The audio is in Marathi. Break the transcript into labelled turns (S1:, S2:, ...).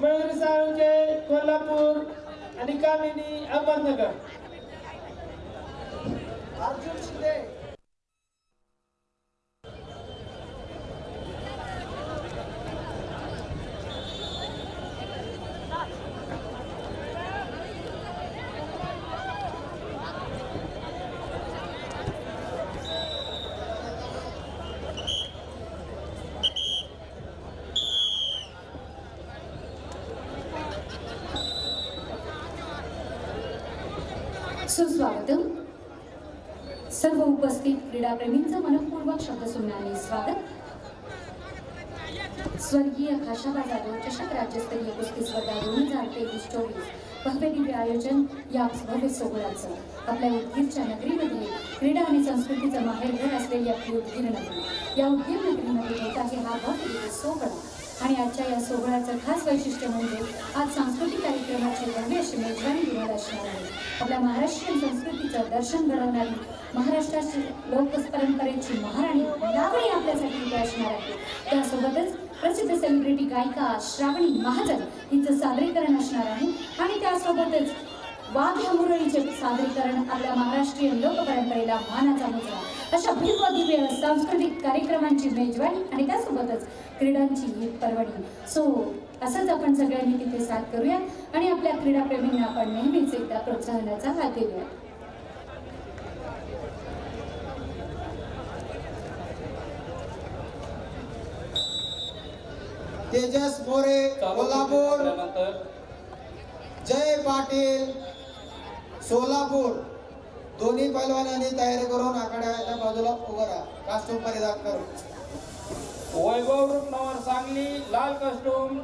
S1: मयुरी साळुंके कोल्हापूर आणि कामिनी अहमदनगर.
S2: सुस्वागतम. सर्व उपस्थित क्रीडाप्रेमींचं मनपूर्वक शब्दसुमनाने स्वागत. स्वर्गीय खाशाबा जाधव चषक राज्यस्तरीय कुस्ती स्पर्धा दोन हजार तेवीस चोवीस. भव्य दिव्य आयोजन या भव्य सोहळ्याचं. आपल्या उदगीरच्या नगरीमध्ये क्रीडा आणि संस्कृतीचं माहेरघर असलेली आपली उदगीर नगरी. या उदगीर नगरीमध्ये होत आहे हा भव्य सोहळा. आणि आजच्या या सोहळ्याचं खास वैशिष्ट्य म्हणजे आज सांस्कृतिक कार्यक्रमाची भव्य अशी मेजवानी दिवाळ असणार आहे. आपल्या महाराष्ट्रीयन संस्कृतीचं दर्शन घडवणारी महाराष्ट्राची लोक परंपरेची महाराणी लावणी आपल्यासाठी इथे असणार आहे. त्यासोबतच प्रसिद्ध सेलिब्रिटी गायिका श्रावणी महाजन हिचं सादरीकरण असणार आहे. आणि त्यासोबतच वाघ मुरळीचे सादरीकरण आपल्या महाराष्ट्रीयन लोकपरंपरेला मानाचा मुजरा. अशा भव्य दिव्य सांस्कृतिक कार्यक्रमांची मेजवानी आणि त्यासोबतच क्रीडांची ही पर्वणी. सो असंच आपण सगळ्यांनी तिथे साथ करूया आणि आपल्या क्रीडाप्रेमींना आपण नेहमीच एकदा प्रोत्साहनाचा हात देऊया
S3: तेजस मोरे कोल्हापूर. जय पाटील सोलापूर. दोन्ही पैलवानांनी तयारी करून आखाड्याच्या बाजूला उभं राहा. कास्टूम परिधान करून
S4: वैभव रूपनवर सांगली लाल कस्टूम